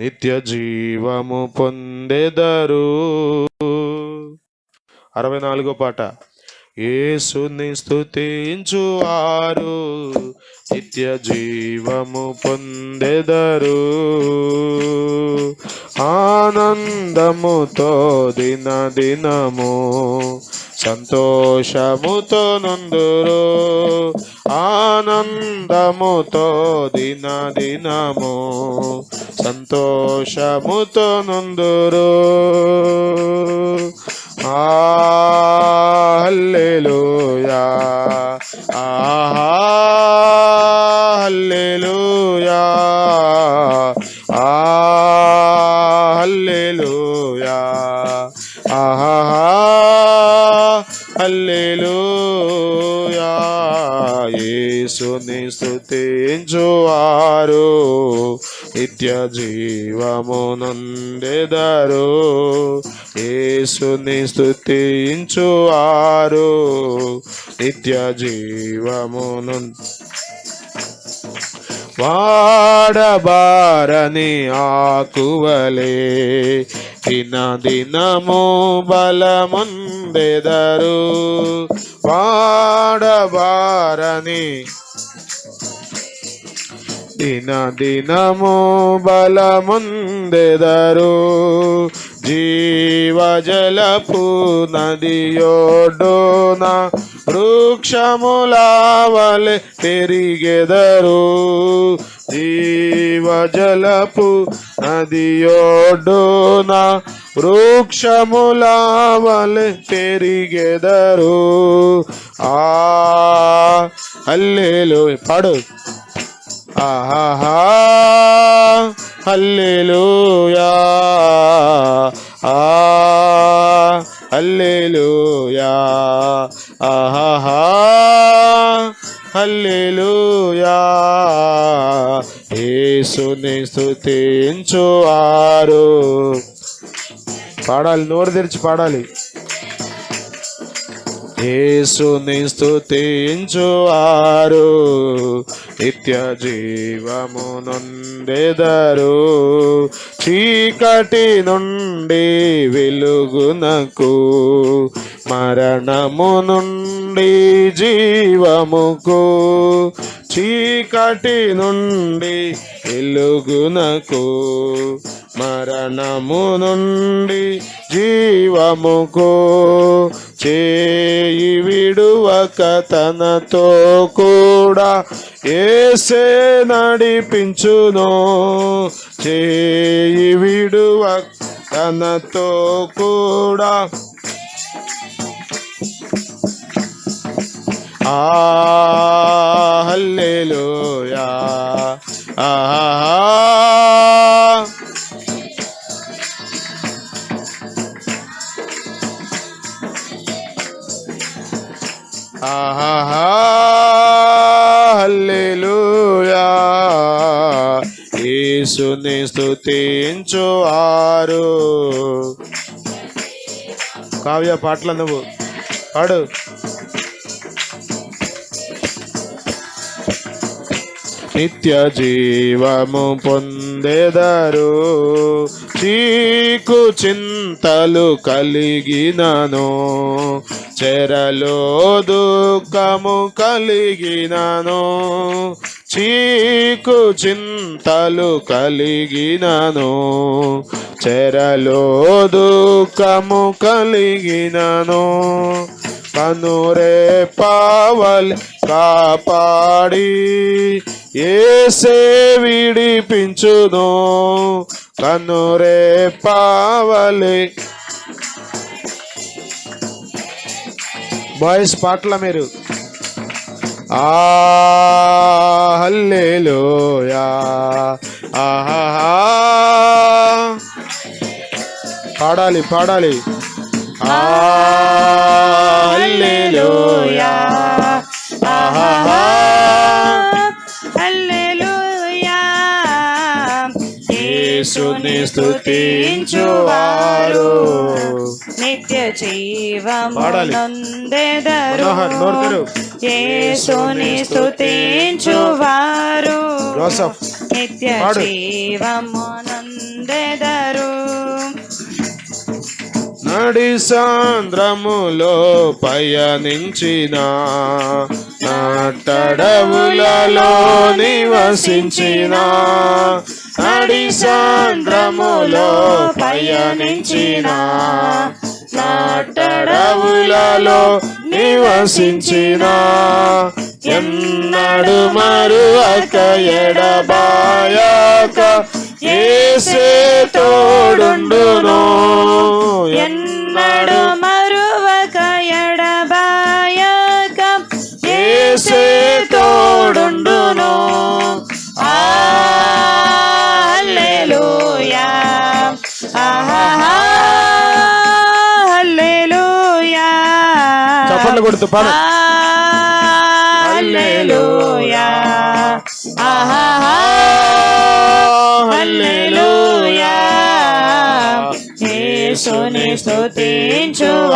నిత్య జీవము పొందెదరు. అరవై నాలుగో పాట. యేసుని స్తుతించువారు నిత్య జీవము పొందెదరు. ఆనందముతో దిన దినము సంతోషముతో నుందురు ఆనందముతో దిన దినము సంతోషముతో నుందురు ఆ హల్లెలూయా ఆహా హల్లెలూయా ఆ హల్లెలూయా ఆహా హల్లెలూయా. యేసుని స్తుతించువారు. నిత్య జీవము నొందెదరు యేసుని స్తుతించువారు. నిత్య జీవము వాడబారని ఆకువలే. దిన దినము బలముందెదరు వాడబారని దిన దినము బలముందెదరు జీవజలపు నదియోడోన వృక్షములావలె పెరిగెదరు. జీవజలపు నదియోడోన వృక్షములావలె పెరిగెదరు. ఆ అల్లేలు పాడు. ఆహా హల్లెలూయా. ఆ అల్లే యేసుని స్తుతించువారు పాడాలి నోరు తెరిచి పాడాలి. యేసుని స్తుతించువారు నిత్య జీవము నొందెదరు. చీకటి నుండి వెలుగునకు మరణము నుండి జీవముకు చీకటి నుండి వెలుగునకు మరణము నుండి జీవముకు చేయి విడువక తనతో కూడా ఏసే నడిపించును. చేయి విడువక తనతో కూడా ఆ హల్లెలూయా. యేసుని స్తుతించువారు కావ్య పాటలు నువ్వు పాడు. నిత్య జీవము పొందెదరు. చీకు చింతలు కలిగినను. చెరలో దుఃఖము కలిగినను చీకు చింతలు కలిగినను చెరలో దుఃఖము కలిగినను. కనురే పావల్ కాపాడి ఏసే విడిపించును. కనురే పావలి బాయ్స్ పాటల మీరు? ఆ హల్లెలూయా. ఆహా పాడాలి పాడాలి. ఆ హల్లెలూయా. ఆహా యేసుని స్తుతించువారు నిత్య జీవము పాడాలి. నొందెదరు మనోహర్, నోరు తెరు. యేసుని స్తుతించువారు జోసఫ్ నిత్య పాడు. జీవము నొందెదరు నొందెదరు నడి సాంద్రములో పయనించిన నట్టడవులలో నివసించిన నడి సాంద్రములో పయనించిన నాటడవులలో నివసించిన ఎన్నడు మరువక ఎడబాయక ఏసే తోడుండును. ఎన్నడు కొడుతూ పాడు హల్లెలూయా ఆహాహా హల్లెలూయా యేసుని స్తుతించువారు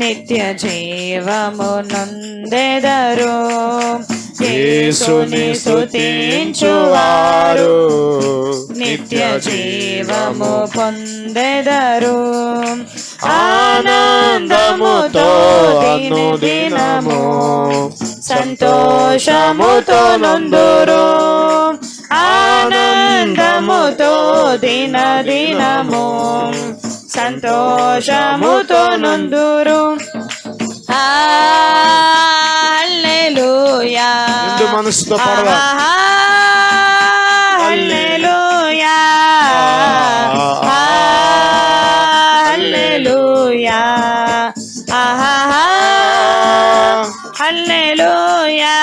నిత్య జీవము నొందెదరు యేసుని స్తుతించువారు నిత్య జీవము పొందెదరు ఆనందముతో దినము సంతోషముతో నొందురు. ఆనందముతో దిన దినము సంతోషముతో నొందురు. మనసుతో పాడదాం. హల్లెలూయా.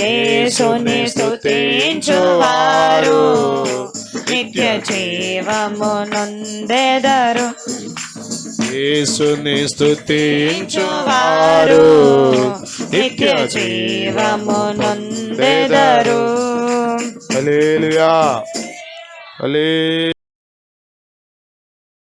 యేసుని స్తుతించువారు నిత్య జీవము నొందెదరు యేసుని స్తుతించువారు నిత్య జీవము నొందెదరు హల్లెలూయా. హల్లే